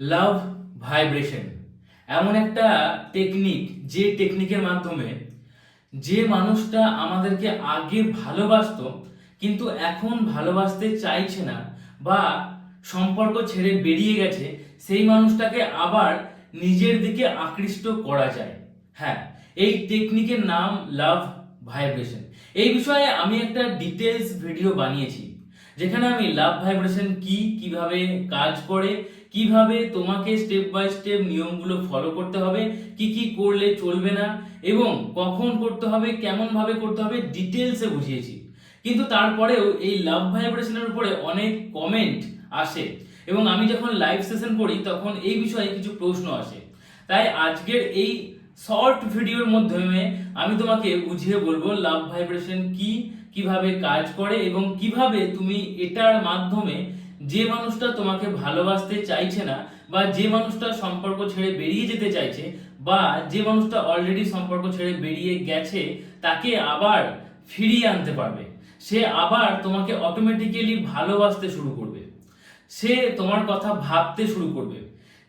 লাভ vibration এমন একটা technique যে টেকনিকের মাধ্যমে যে মানুষটা আমাদেরকে আগে ভালোবাসতো, কিন্তু এখন ভালোবাসতে চাইছে না বা সম্পর্ক ছেড়ে বেরিয়ে গেছে, সেই মানুষটাকে আবার নিজের দিকে আকৃষ্ট করা যায়। হ্যাঁ এই টেকনিকের নাম লাভ ভাইব্রেশন এই বিষয়ে আমি একটা ডিটেলস ভিডিও বানিয়েছি। যেখানে আমি লাভ ভাইব্রেশন কি, কীভাবে কাজ করে, কীভাবে তোমাকে স্টেপ বাই স্টেপ নিয়মগুলো ফলো করতে হবে, কি কি করলে চলবে না, এবং কখন করতে হবে, কেমন ভাবে করতে হবে ডিটেলসে বুঝিয়েছি। কিন্তু তারপরেও এই লাভ ভাইব্রেশনের উপরে অনেক কমেন্ট আসে। এবং আমি যখন লাইভ সেশন করি, তখন এই বিষয়ে কিছু প্রশ্ন আসে। তাই আজকের এই শর্ট ভিডিওর মাধ্যমে আমি তোমাকে বুঝিয়ে বলব লাভ ভাইব্রেশন কি কীভাবে কাজ করে এবং কীভাবে তুমি এটার মাধ্যমে যে মানুষটা তোমাকে ভালোবাসতে চাইছে না বা যে মানুষটা সম্পর্ক ছেড়ে বেরিয়ে যেতে চাইছে বা যে মানুষটা অলরেডি সম্পর্ক ছেড়ে বেরিয়ে গেছে, তাকে আবার ফিরিয়ে আনতে পারবে। সে আবার তোমাকে অটোমেটিক্যালি ভালোবাসতে শুরু করবে। সে তোমার কথা ভাবতে শুরু করবে।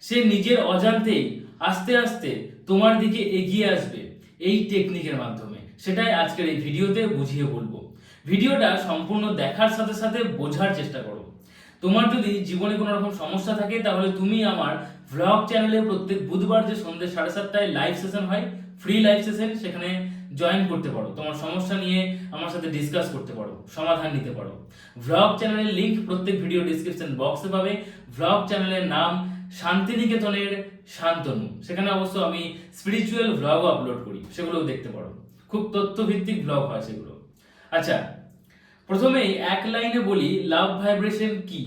সে নিজের অজান্তেই আস্তে আস্তে তোমার দিকে এগিয়ে আসবে এই টেকনিকের মাধ্যমে। সেটাই আজকের এই ভিডিওতে বুঝিয়ে বলব। ভিডিওটা সম্পূর্ণ দেখার সাথে সাথে বোঝার চেষ্টা করো। তোমার যদি জীবনে কোনো রকম সমস্যা থাকে, তাহলে তুমি আমার ভ্লগ চ্যানেলে প্রত্যেক বুধবার যে সন্ধ্যে সাড়ে সাতটায় লাইভ সেশন হয় ফ্রি লাইভ সেশন সেখানে জয়েন করতে পারো। তোমার সমস্যা নিয়ে আমার সাথে ডিসকাস করতে পারো, সমাধান নিতে পারো। ভ্লগ চ্যানেলের লিংক প্রত্যেক ভিডিও ডিসক্রিপশন বক্সে পাবে। ভ্লগ চ্যানেলের নাম শান্তিনিকেতনের শান্তনু। সেখানে অবশ্য আমি স্পিরিচুয়াল ভ্লগও আপলোড করি, সেগুলোও দেখতে পারো। খুব তথ্যভিত্তিক ভ্লগ হয় সেগুলো। আচ্ছা প্রথমেই এক লাইনে বলি লাভ ভাইব্রেশন কি?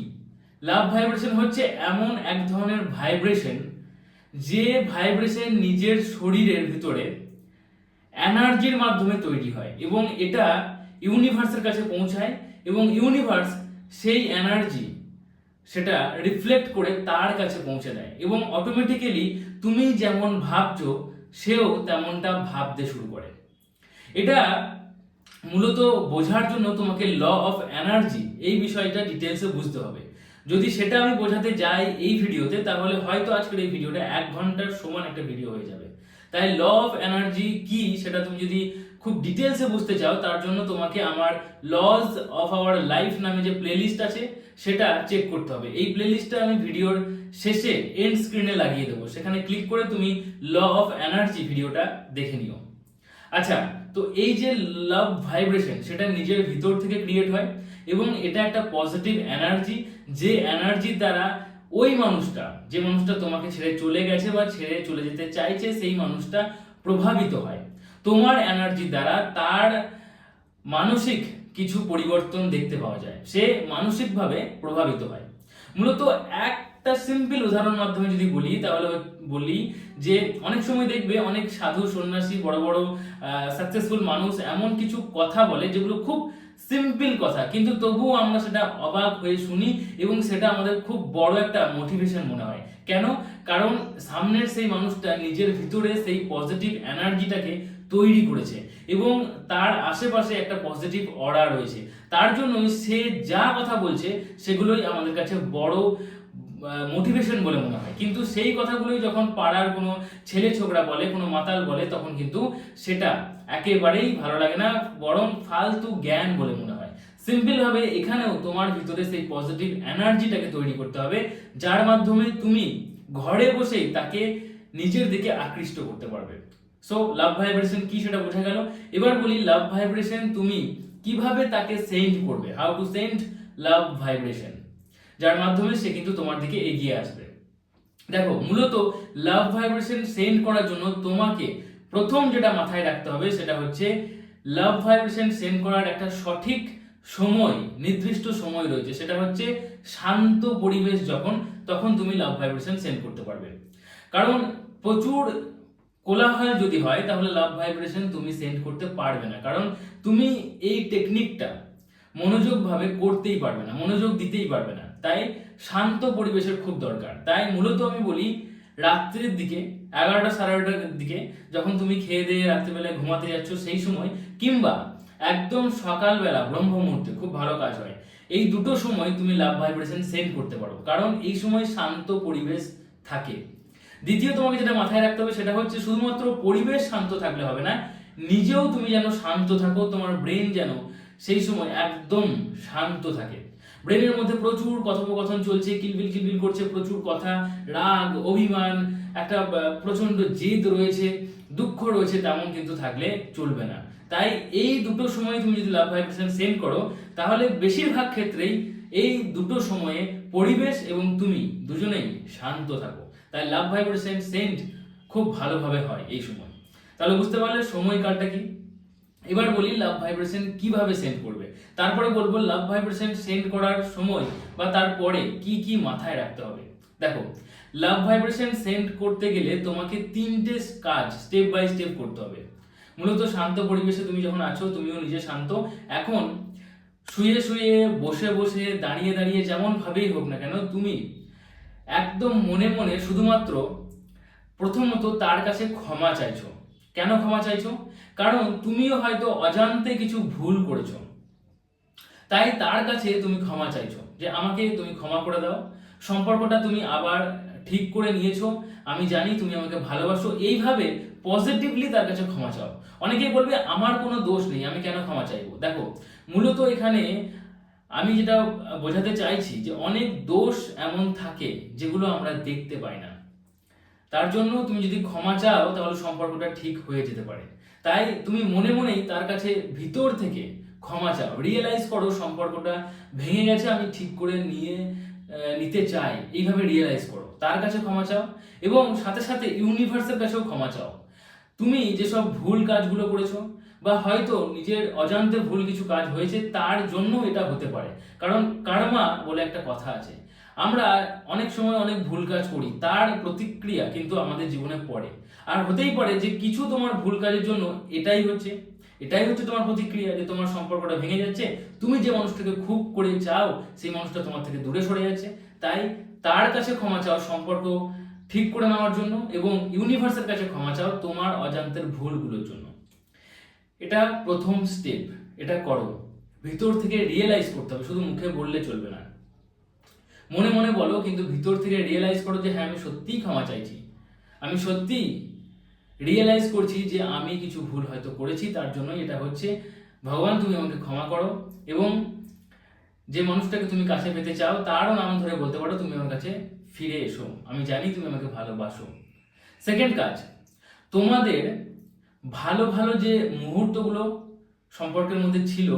লাভ ভাইব্রেশন হচ্ছে এমন এক ধরনের ভাইব্রেশন যে ভাইব্রেশন নিজের শরীরের ভিতরে এনার্জির মাধ্যমে তৈরি হয় এবং এটা ইউনিভার্সের কাছে পৌঁছায় এবং ইউনিভার্স সেই এনার্জি সেটা রিফ্লেক্ট করে তার কাছে পৌঁছে দেয় এবং অটোমেটিক্যালি তুমি যেমন ভাবছ, সেও তেমনটা ভাবতে শুরু করে। এটা মূলত বোঝার জন্য তোমাকে ল অফ এনার্জি এই বিষয়টা ডিটেলসে বুঝতে হবে। যদি সেটা আমি বোঝাতে যাই এই ভিডিওতে, তাহলে হয়তো আজকের এই ভিডিওটা এক ঘণ্টার সমান একটা ভিডিও হয়ে যাবে। তাই ল অফ এনার্জি কি সেটা তুমি যদি খুব ডিটেলসে বুঝতে চাও, তার জন্য তোমাকে আমার লজ অফ আওয়ার লাইফ নামে যে প্লেলিস্ট আছে, সেটা চেক করতে হবে। এই প্লেলিস্টটা আমি ভিডিওর শেষে এন্ড স্ক্রিনে লাগিয়ে দেবো। সেখানে ক্লিক করে তুমি ল অফ এনার্জি ভিডিওটা দেখে নিও। আচ্ছা তো এই যে লাভ ভাইব্রেশন সেটা নিজের ভিতর থেকে ক্রিয়েট হয় এবং এটা একটা পজিটিভ এনার্জি যে এনার্জি দ্বারা ওই মানুষটা, যে মানুষটা তোমাকে ছেড়ে চলে গেছে বা ছেড়ে চলে যেতে চাইছে, সেই মানুষটা প্রভাবিত হয়। তোমার এনার্জি দ্বারা তার মানসিক কিছু পরিবর্তন দেখতে পাওয়া যায়। সে মানসিকভাবে প্রভাবিত হয়। মূলত একটা সিম্পল উদাহরণ মাধ্যমে যদি বলি, তাহলে বলি যে অনেক সময় দেখবে অনেক সাধু, সন্ন্যাসী, বড় বড় সাকসেসফুল মানুষ এমন কিছু কথা বলে যেগুলো খুব সিম্পল কথা। কিন্তু তবুও আমরা সেটা অবাক হয়ে শুনি এবং সেটা আমাদের খুব বড় একটা মোটিভেশন মনে হয়। কেন? কারণ সামনের সেই মানুষটা নিজের ভিতরে সেই পজিটিভ এনার্জিটাকে তৈরি করেছে এবং তার আশেপাশে একটা পজিটিভ অর্ডার রয়েছে। তার জন্য সে যা কথা বলছে, সেগুলোই আমাদের কাছে বড় মোটিভেশন বলে মনে হয়। কিন্তু সেই কথাগুলোই যখন পাড়ার কোনো ছেলে ছোকরা বলে, কোনো মাতাল বলে, তখন কিন্তু সেটা একেবারেই ভালো লাগে না, বরং ফালতু জ্ঞান বলে মনে হয়। সিম্পল ভাবে এখানেও তোমার ভিতরে সেই পজিটিভ এনার্জিটাকে তৈরি করতে হবে, যার মাধ্যমে তুমি ঘরে বসেই তাকে নিজের দিকে আকৃষ্ট করতে পারবে। সো লাভ ভাইব্রেশন কি সেটা বোঝা গেল? এবার বলি লাভ ভাইব্রেশন তুমি কীভাবে তাকে সেন্ড করবে? How to send love vibration যার মাধ্যমে সে কিন্তু তোমার দিকে এগিয়ে আসবে। দেখো, মূলত লাভ ভাইব্রেশন সেন্ড করার জন্য তোমাকে প্রথম যেটা মাথায় রাখতে হবে সেটা হচ্ছে লাভ ভাইব্রেশন সেন্ড করার একটা সঠিক সময়, নির্দিষ্ট সময় রয়েছে। সেটা হচ্ছে শান্ত পরিবেশ যখন, তখন তুমি লাভ ভাইব্রেশন সেন্ড করতে পারবে। কারণ প্রচুর কোলাহল যদি হয়, তাহলে লাভ ভাইব্রেশন তুমি সেন্ড করতে পারবে না। কারণ তুমি এই টেকনিকটা মনোযোগভাবে করতেই পারবে না, মনোযোগ দিতেই পারবে না। তাই শান্ত পরিবেশের খুব দরকার। তাই মূলত আমি বলি, রাত্রির দিকে, এগারোটা সাড়ে এগারোটার দিকে যখন তুমি খেয়ে দিয়ে রাত্রিবেলায় ঘুমাতে যাচ্ছ সেই সময়, কিংবা একদম সকালবেলা, ব্রহ্ম মুহূর্তে, খুব ভালো কাজ হয়, এই দুটো সময় তুমি লাভ ভাইব্রেশন সেন্ড করতে পারো। কারণ এই সময় শান্ত পরিবেশ থাকে। দ্বিতীয় তোমাকে যেটা মাথায় রাখতে হবে সেটা হচ্ছে শুধুমাত্র পরিবেশ শান্ত থাকলে হবে না, নিজেও তুমি যেন শান্ত থাকো, তোমার ব্রেন যেন সেই সময় একদম শান্ত থাকে। ব্রেনের মধ্যে প্রচুর কথোপকথন চলছে কিলবিল কিলবিল করছে প্রচুর কথা রাগ অভিমান একটা আহ, প্রচণ্ড জেদ রয়েছে দুঃখ রয়েছে তেমন কিন্তু থাকলে চলবে না। তাই এই দুটো সময় তুমি যদি লাভ ভাইব্রেশন সেন্ড করো তাহলে বেশিরভাগ ক্ষেত্রেই এই দুটো সময়ে পরিবেশ এবং তুমি দুজনেই শান্ত থাকো। তাই লাভ ভাইব্রেশন সেন্ট খুব ভালোভাবে হয় এই সময়। তাহলে বুঝতে পারলে সময়কালটা কি? এবার বলি লাভ ভাইব্রেশন কীভাবে সেন্ড করবে? তারপরে বলব লাভ ভাইব্রেশন সেন্ড করার সময় বা তারপরে কি কি মাথায় রাখতে হবে? দেখো লাভ ভাইব্রেশন সেন্ড করতে গেলে তোমাকে তিনটে কাজ স্টেপ বাই স্টেপ করতে হবে। মূলত শান্ত পরিবেশে তুমি যখন আছো, তুমিও নিজে শান্ত। এখন শুয়ে শুয়ে, বসে বসে, দাঁড়িয়ে দাঁড়িয়ে যেমন ভাবেই হোক না কেন, তুমি একদম মনে মনে শুধুমাত্র প্রথমত তার কাছে ক্ষমা চাইছো। কেন ক্ষমা চাইছো? কারণ তুমিও হয়তো অজান্তে কিছু ভুল করেছ। তাই তার কাছে তুমি ক্ষমা চাইছো, যে আমাকে তুমি ক্ষমা করে দাও। সম্পর্কটা তুমি আবার ঠিক করে নিয়েছো। আমি জানি তুমি আমাকে ভালোবাসো। এইভাবে পজিটিভলি তার কাছে ক্ষমা চাও। অনেকেই বলবে, আমার কোনো দোষ নেই, আমি কেন ক্ষমা চাইব? দেখো, মূলত এখানে আমি যেটা বোঝাতে চাইছি যে অনেক দোষ এমন থাকে যেগুলো আমরা দেখতে পাই না। তার জন্য তুমি যদি ক্ষমা চাও, তাহলে সম্পর্কটা ঠিক হয়ে যেতে পারে। তাই তুমি মনে মনেই তার কাছে ভিতর থেকে ক্ষমা চাও। রিয়েলাইজ করো সম্পর্কটা ভেঙে গেছে, আমি ঠিক করে নিয়ে নিতে চাই। এইভাবে রিয়েলাইজ করো। তার কাছে ক্ষমা চাও এবং সাথে সাথে ইউনিভার্সের কাছেও ক্ষমা চাও। তুমি যেসব ভুল কাজগুলো করেছ বা হয়তো নিজের অজান্তে ভুল কিছু কাজ হয়েছে, তার জন্য এটা হতে পারে। কারণ কার্মা বলে একটা কথা আছে। আমরা অনেক সময় অনেক ভুল কাজ করি, তার প্রতিক্রিয়া কিন্তু আমাদের জীবনে পড়ে। আর হতেই পারে যে কিছু তোমার ভুল কাজের জন্য এটাই হচ্ছে এটাই হচ্ছে তোমার প্রতিক্রিয়া যে তোমার সম্পর্কটা ভেঙে যাচ্ছে। তুমি যে মানুষটাকে খুব করে চাও, সেই মানুষটা তোমার থেকে দূরে সরে যাচ্ছে। তাই তার কাছে ক্ষমা চাও সম্পর্ক ঠিক করে নেওয়ার জন্য এবং ইউনিভার্সের কাছে ক্ষমা চাও তোমার অজান্তের ভুলগুলোর জন্য। এটা প্রথম স্টেপ এটা করো। ভিতর থেকে রিয়েলাইজ করতে হবে, শুধু মুখে বললে চলবে না। মনে মনে বলো, কিন্তু ভিতর থেকে রিয়েলাইজ করো যে হ্যাঁ আমি সত্যিই ক্ষমা চাইছি। আমি সত্যি রিয়েলাইজ করছি যে আমি কিছু ভুল হয়তো করেছি, তার জন্য এটা হচ্ছে, ভগবান তুমি আমাকে ক্ষমা করো এবং যে মানুষটাকে তুমি কাছে পেতে চাও, তারও নাম ধরে বলতে পারো, তুমি আমার কাছে ফিরে এসো। আমি জানি তুমি আমাকে ভালোবাসো। সেকেন্ড কাজ, তোমাদের ভালো ভালো যে মুহূর্তগুলো সম্পর্কের মধ্যে ছিল,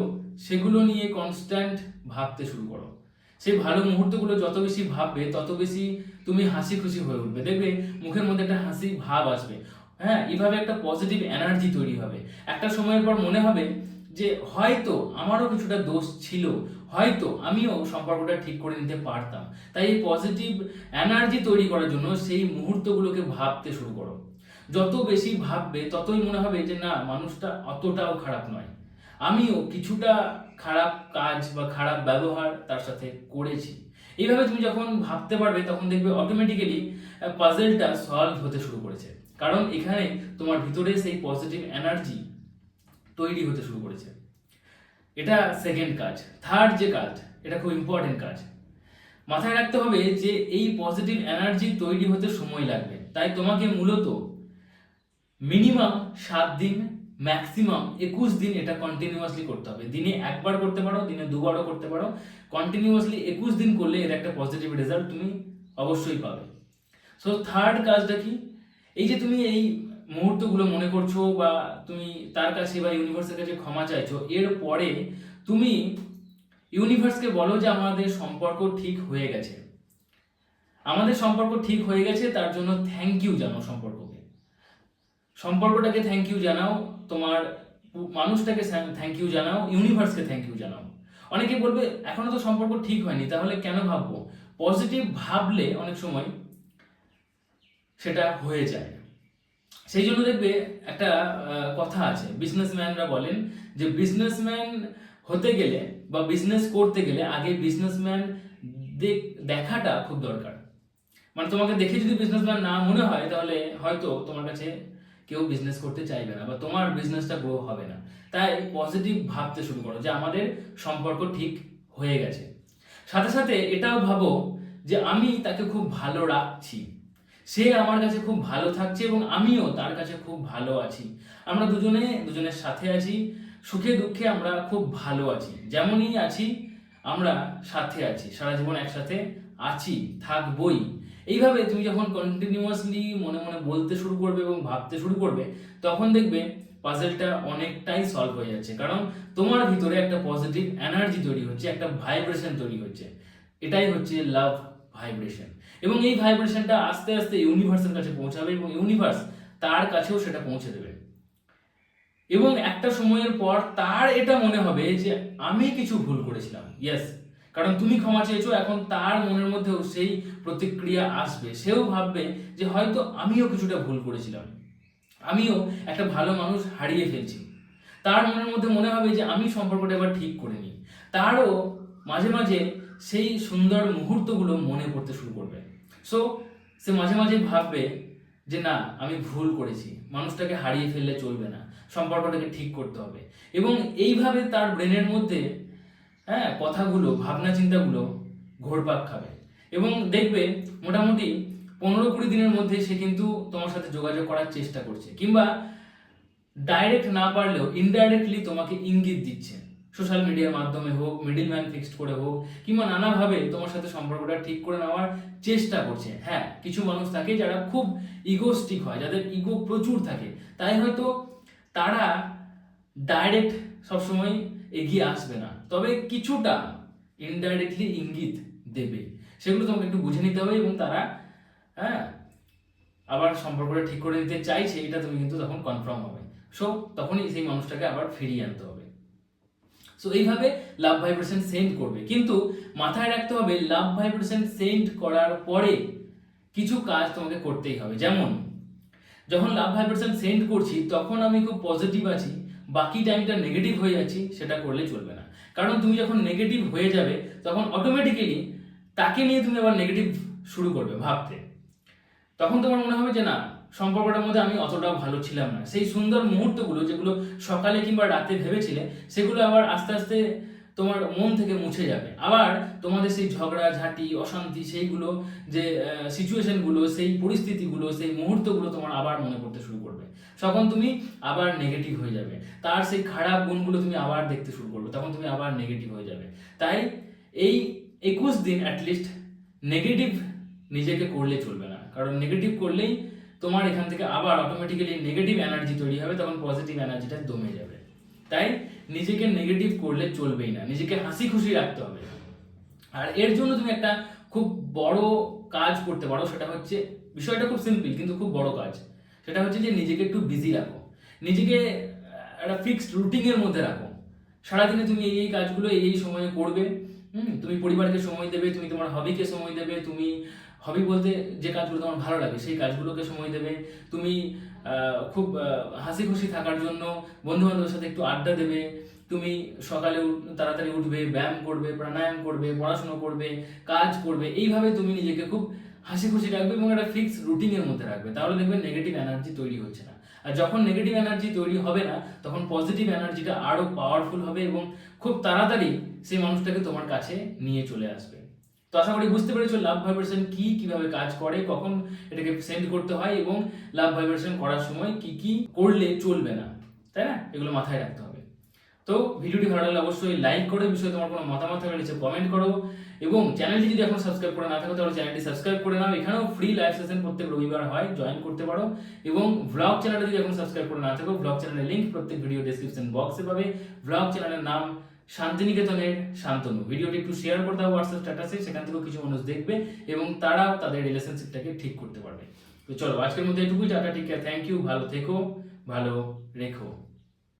সেগুলো নিয়ে কনস্ট্যান্ট ভাবতে শুরু করো। সেই ভালো মুহূর্তগুলো যত বেশি ভাববে, তত বেশি তুমি হাসি খুশি হয়ে উঠবে। দেখবে মুখের মধ্যে একটা হাসি ভাব আসবে। হ্যাঁ এইভাবে একটা পজিটিভ এনার্জি তৈরি হবে। একটা সময়ের পর মনে হবে যে, হয়তো আমারও কিছুটা দোষ ছিল। হয়তো আমিও সম্পর্কটা ঠিক করে নিতে পারতাম। তাই এই পজিটিভ এনার্জি তৈরি করার জন্য সেই মুহূর্তগুলোকে ভাবতে শুরু করো। যত বেশি ভাববে, ততই মনে হবে যে, না, মানুষটা অতটাও খারাপ নয়। আমিও কিছুটা খারাপ কাজ বা খারাপ ব্যবহার তার সাথে করেছি। এইভাবে তুমি যখন ভাবতে পারবে, তখন দেখবে অটোমেটিক্যালি পাজেলটা সলভ হতে শুরু করেছে। কারণ এখানে তোমার ভিতরে সেই পজিটিভ এনার্জি তৈরি হতে শুরু করেছে। এটা সেকেন্ড কাজ। থার্ড যে কাজ, এটা খুব ইম্পর্টেন্ট কাজ। মাথায় রাখতে হবে যে এই পজিটিভ এনার্জি তৈরি হতে সময় লাগবে। তাই তোমাকে মূলত মিনিমাম সাত দিন ম্যাক্সিমাম একুশ দিন এটা কন্টিনিউয়াসলি করতে হবে। দিনে একবার করতে পারো, দিনে দুবারও করতে পারো। কন্টিনিউয়াসলি একুশ দিন করলে এর একটা পজিটিভ রেজাল্ট তুমি অবশ্যই পাবে। সো থার্ড কাজটা কি? এই যে তুমি এই মুহূর্তগুলো মনে করছ বা তুমি তার কাছে বা ইউনিভার্সের কাছে ক্ষমা চাইছো, এর পরে তুমি ইউনিভার্সকে বলো যে আমাদের সম্পর্ক ঠিক হয়ে গেছে। আমাদের সম্পর্ক ঠিক হয়ে গেছে, তার জন্য থ্যাংক ইউ জানাও সম্পর্ককে। সম্পর্কটাকে থ্যাংক ইউ জানাও। তোমার মানুষটাকে থ্যাংক ইউ জানাও ইউনিভার্সকে থ্যাংক ইউ জানাও। অনেকে বলবে, এখনও তো সম্পর্ক ঠিক হয়নি, তাহলে কেন ভাববো? পজিটিভ ভাবলে অনেক সময় সেটা হয়ে যায়। সেই জন্য দেখবে একটা কথা আছে বিজনেসম্যানরা বলেন যে বিজনেসম্যান হতে গেলে বা বিজনেস করতে গেলে আগে বিজনেসম্যান দেখাটা খুব দরকার। মানে তোমাকে দেখে যদি বিজনেসম্যান না মনে হয়, তাহলে হয়তো তোমার কাছে কেউ বিজনেস করতে চাইবে না বা তোমার বিজনেসটা গ্রো হবে না। তাই পজিটিভ ভাবতে শুরু করো যে আমাদের সম্পর্ক ঠিক হয়ে গেছে। সাথে সাথে এটাও ভাবো যে আমি তাকে খুব ভালো রাখছি। সে আমার কাছে খুব ভালো থাকছে এবং আমিও তার কাছে খুব ভালো আছি। আমরা দুজনে দুজনের সাথে আছি, সুখে দুঃখে আমরা খুব ভালো আছি। যেমনই আছি, আমরা সাথে আছি, সারা জীবন একসাথে আছি, থাকবই। এইভাবে তুমি যখন কন্টিনিউয়াসলি মনে মনে বলতে শুরু করবে এবং ভাবতে শুরু করবে, তখন দেখবে পাজেলটা অনেকটাই সলভ হয়ে যাচ্ছে। কারণ তোমার ভিতরে একটা পজিটিভ এনার্জি তৈরি হচ্ছে, একটা ভাইব্রেশন তৈরি হচ্ছে। এটাই হচ্ছে লাভ ভাইব্রেশন এবং এই ভাইব্রেশনটা আস্তে আস্তে ইউনিভার্সের কাছে পৌঁছাবে এবং ইউনিভার্স তার কাছেও সেটা পৌঁছে দেবে। এবং একটা সময়ের পর তার এটা মনে হবে যে আমি কিছু ভুল করেছিলাম। ইয়েস কারণ তুমি ক্ষমা চেয়েছো, এখন তার মনের মধ্যেও সেই প্রতিক্রিয়া আসবে। সেও ভাববে যে হয়তো আমিও কিছুটা ভুল করেছিলাম। আমিও একটা ভালো মানুষ হারিয়ে ফেলছি। তার মনের মধ্যে মনে হবে যে আমি সম্পর্কটা এবার ঠিক করে নিই। তারও মাঝে মাঝে সেই সুন্দর মুহূর্তগুলো মনে পড়তে শুরু করবে। সো সে মাঝে মাঝে ভাববে যে না, আমি ভুল করেছি। মানুষটাকে হারিয়ে ফেললে চলবে না। সম্পর্কটাকে ঠিক করতে হবে। এবং এইভাবে তার ব্রেনের মধ্যে হ্যাঁ কথাগুলো, ভাবনা চিন্তাগুলো ঘোরপাক খাবে। এবং দেখবে মোটামুটি পনেরো কুড়ি দিনের মধ্যে সে কিন্তু তোমার সাথে যোগাযোগ করার চেষ্টা করছে। কিংবা ডাইরেক্ট না পারলেও ইনডাইরেক্টলি তোমাকে ইঙ্গিত দিচ্ছে। সোশ্যাল মিডিয়ার মাধ্যমে হোক মিডিল ম্যান ফিক্সড করে হোক, কিংবা নানাভাবে তোমার সাথে সম্পর্কটা ঠিক করে নেওয়ার চেষ্টা করছে। হ্যাঁ কিছু মানুষ থাকে যারা খুব ইগোস্টিক হয়, যাদের ইগো প্রচুর থাকে। তাই হয়তো তারা ডাইরেক্ট সবসময় এগিয়ে আসবে না। তবে কিছুটা ইনডাইরেক্টলি ইঙ্গিত দেবে। সেগুলো তোমাকে একটু বুঝে নিতে হবে এবং তারা হ্যাঁ আবার সম্পর্কটা ঠিক করে নিতে চাইছে, এটা তুমি কিন্তু তখন কনফার্ম হবে। সো তখনই সেই মানুষটাকে আবার ফিরিয়ে আনতে হবে। সো এইভাবে লাভ ভাইব্রেশন সেন্ড করবে। কিন্তু মাথায় রাখতে হবে লাভ ভাইব্রেশন সেন্ড করার পরে কিছু কাজ তোমাকে করতেই হবে। যেমন, যখন লাভ ভাইব্রেশন সেন্ড করছি, তখন আমি খুব পজিটিভ আছি। বাকি টাইমটা নেগেটিভ হয়ে যাচ্ছি, সেটা করলে চলবে না। কারণ তুমি যখন নেগেটিভ হয়ে যাবে, তখন অটোমেটিক্যালি তাকে নিয়ে তুমি আবার নেগেটিভ শুরু করবে ভাবতে। তখন তোমার মনে হবে যে, না, সম্পর্কটার মধ্যে আমি অতটাও ভালো ছিলাম না। সেই সুন্দর মুহূর্তগুলো, যেগুলো সকালে কিংবা রাতে ভেবেছিলে, সেগুলো আবার আস্তে আস্তে তোমার মন থেকে মুছে যাবে। আবার তোমাদের সেই ঝগড়া, ঝাঁটি, অশান্তি সেইগুলো যে সিচুয়েশনগুলো সেই পরিস্থিতিগুলো, সেই মুহূর্তগুলো তোমার আবার মনে পড়তে শুরু করবে। তখন তুমি আবার নেগেটিভ হয়ে যাবে। তার সেই খারাপ গুণগুলো তুমি আবার দেখতে শুরু করবে। তখন তুমি আবার নেগেটিভ হয়ে যাবে। তাই এই একুশ দিন অ্যাটলিস্ট নেগেটিভ নিজেকে করলে চলবে না। কারণ নেগেটিভ করলেই তোমার এখান থেকে আবার অটোমেটিক্যালি নেগেটিভ এনার্জি তৈরি হবে। তখন পজিটিভ এনার্জিটা দমে যাবে। তাই নিজেকে নেগেটিভ করলে চলবেই না। নিজেকে হাসি খুশি রাখতে হবে। আর এর জন্য তুমি একটা খুব বড় কাজ করতে পারো, সেটা হচ্ছে, বিষয়টা খুব সিম্পল কিন্তু খুব বড় কাজ। সেটা হচ্ছে যে নিজেকে একটু বিজি রাখো। নিজেকে একটা ফিক্সড রুটিনের মধ্যে রাখো। সারাদিনে তুমি এই এই কাজগুলো এই এই সময়ে করবে, হুম? তুমি পরিবারকে সময় দেবে, তুমি তোমার হবিকে সময় দেবে, তুমি হবি বলতে যে কাজগুলো তোমার ভালো লাগে, সেই কাজগুলোকে সময় দেবে। তুমি খুব হাসি খুশি থাকার জন্য বন্ধু বান্ধবের সাথে একটু আড্ডা দেবে। তুমি সকালে তাড়াতাড়ি উঠবে, ব্যায়াম করবে, প্রাণায়াম করবে, পড়াশোনা করবে, কাজ করবে, এইভাবে তুমি নিজেকে খুব হাসি খুশি রাখবে এবং একটা ফিক্স রুটিনের মধ্যে রাখবে। তাহলে দেখবে নেগেটিভ এনার্জি তৈরি হচ্ছে না। আর যখন নেগেটিভ এনার্জি তৈরি হবে না, তখন পজিটিভ এনার্জিটা আরও পাওয়ারফুল হবে এবং খুব তাড়াতাড়ি সেই মানুষটাকে তোমার কাছে নিয়ে চলে আসবে। তো আশা করি বুঝতে পেরেছ লাভ ভাইব্রেশন কি, কীভাবে কাজ করে, কখন এটাকে সেন্ড করতে হয় এবং লাভ ভাইব্রেশন করার সময় কি কি করলে চলবে না, তাই না? এগুলো মাথায় রাখতে হবে। তো ভিডিওটি ভালো লাগলে অবশ্যই লাইক করো বিষয়ে তোমার কোনো মতামত থাকলে নিচে কমেন্ট করো এবং চ্যানেলটি যদি এখন সাবস্ক্রাইব করে না থাকো, তাহলে চ্যানেলটি সাবস্ক্রাইব করে নাও। এখানেও ফ্রি লাইভ সেশন প্রত্যেক রবিবার হয় জয়েন করতে পারো এবং ভ্লগ চ্যানেলটা যদি এখন সাবস্ক্রাইব করে না থাকো ভ্লগ চ্যানেলের লিঙ্ক প্রত্যেক ভিডিও ডেসক্রিপশন বক্সে পাবে। ভ্লগ চ্যানেলের নাম শান্তিনিকেতনের শান্তনু। ভিডিওটি একটু শেয়ার করে দাও হোয়াটসঅ্যাপ স্ট্যাটাসে সেখান থেকেও কিছু মানুষ দেখবে এবং তারাও তাদের রিলেশনশিপটাকে ঠিক করতে পারবে। তো চলো, আজকের মধ্যে এটুকুই, টাটা ঠিক থ্যাংক ইউ ভালো থেকো, ভালো রেখো।